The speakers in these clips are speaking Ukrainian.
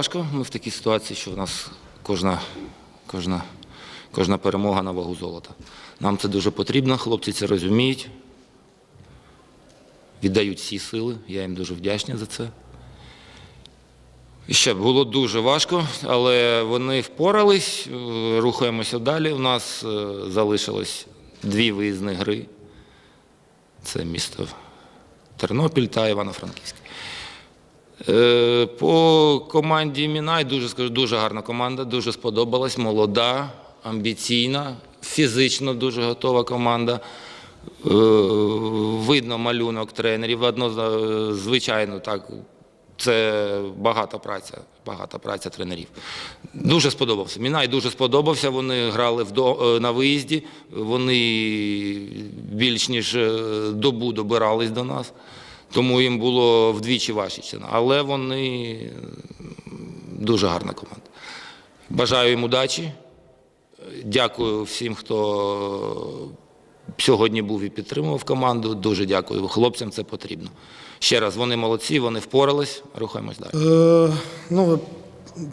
важко. Ми в такій ситуації, що в нас кожна, кожна, кожна перемога на вагу золота. Нам це дуже потрібно, хлопці це розуміють. Віддають всі сили, я їм дуже вдячний за це. І ще було дуже важко, але вони впорались, е, рухаємося далі. У нас е, залишилось дві виїзні гри. Це місто Тернопіль та Івано-Франківськ. Е, По команді Мінай дуже скажу, дуже гарна команда, дуже сподобалась, молода, амбіційна, фізично дуже готова команда. Е, Видно малюнок тренерів. Одно, звичайно, так. Це багата праця, багата праця тренерів. Дуже сподобався. Мінай дуже сподобався. Вони грали е, на виїзді. Вони більш ніж е, добу добирались до нас, тому їм було вдвічі важче. Але вони дуже гарна команда. Бажаю їм удачі. Дякую всім, хто сьогодні був і підтримував команду. Дуже дякую. Хлопцям це потрібно. Ще раз, вони молодці, вони впорались. Рухаємось далі. Е, ну,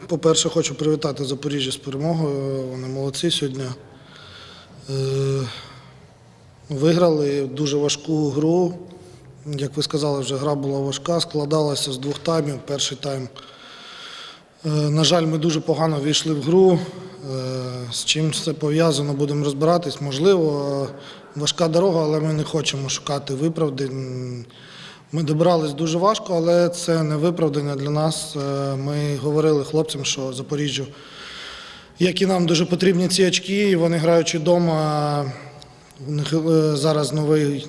по-перше, хочу привітати Запоріжжя з перемогою. Вони молодці сьогодні. Е, виграли дуже важку гру. Як ви сказали, вже гра була важка, складалася з двох таймів. Перший тайм. Е, на жаль, ми дуже погано війшли в гру. Е, з чим це пов'язано, будемо розбиратись. Можливо, е, важка дорога, але ми не хочемо шукати виправдань. Ми добирались дуже важко, але це не виправдання для нас. Ми говорили хлопцям, що Запоріжжю, як і нам дуже потрібні ці очки, і вони граючи вдома. У них зараз новий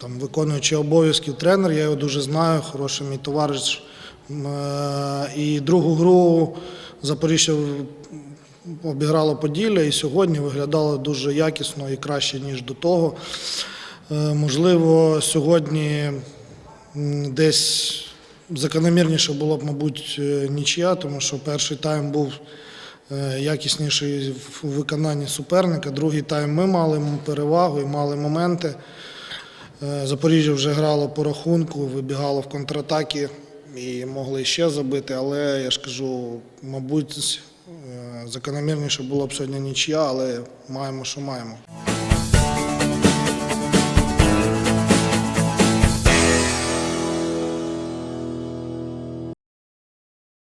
там, виконуючий обов'язків тренер, я його дуже знаю, хороший мій товариш. Е, І другу гру Запоріжжя обіграло Поділля і сьогодні виглядало дуже якісно і краще, ніж до того. Е, Можливо, сьогодні десь закономірніше було б, мабуть, е, нічия, тому що перший тайм був якісніший в виконанні суперника. Другий тайм ми мали перевагу і мали моменти. Е, Запоріжжя вже грало по рахунку, вибігало в контратаки і могли ще забити, але я ж кажу, мабуть, е, закономірніше було б сьогодні нічия, але маємо, що маємо.